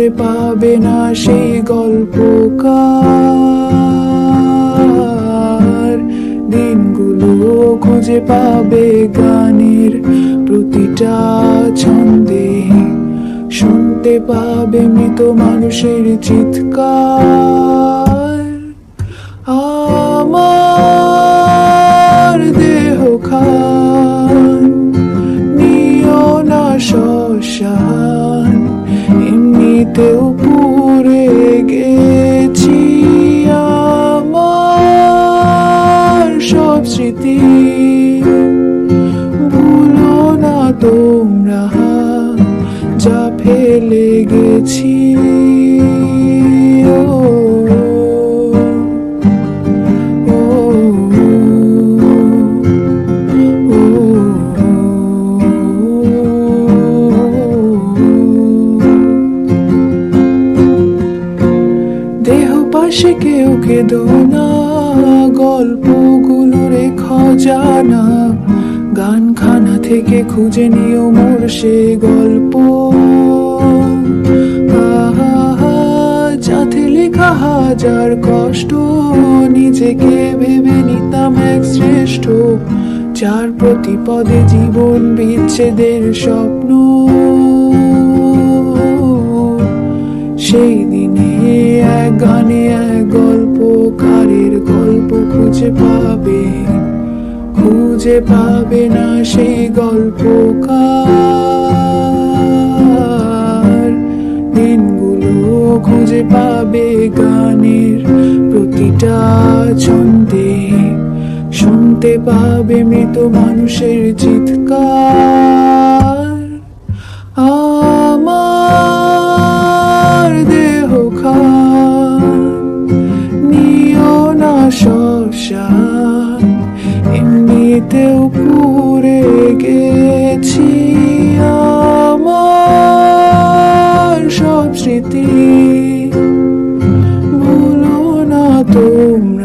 খুঁজে পাবে না সেই গল্পকার। দিনগুলো খুঁজে পাবে গানের প্রতিটা ছন্দে। শুনতে পাবে মৃত মানুষের চিৎকার। তোমরা যা ফেলে গেছি পাশে কেউ কেঁদো না গল্পগুলো রেখো জানা গানখানা থেকে খুঁজে নিও মোর সে গল্প। যাতে লেখা হাজার কষ্ট, নিজেকে ভেবে নিতাম এক শ্রেষ্ঠ। যার প্রতি পদে জীবন বিচ্ছেদের স্বপ্ন। সেই দিনে এক গানে এক গল্পকারের গল্প খুঁজে পাবে। খুঁজে পাবে না সেই গল্পকার। দিনগুলো খুঁজে পাবে গানের প্রতিটা ছন্দে। শুনতে পাবে মৃত মানুষের চিৎকার। tum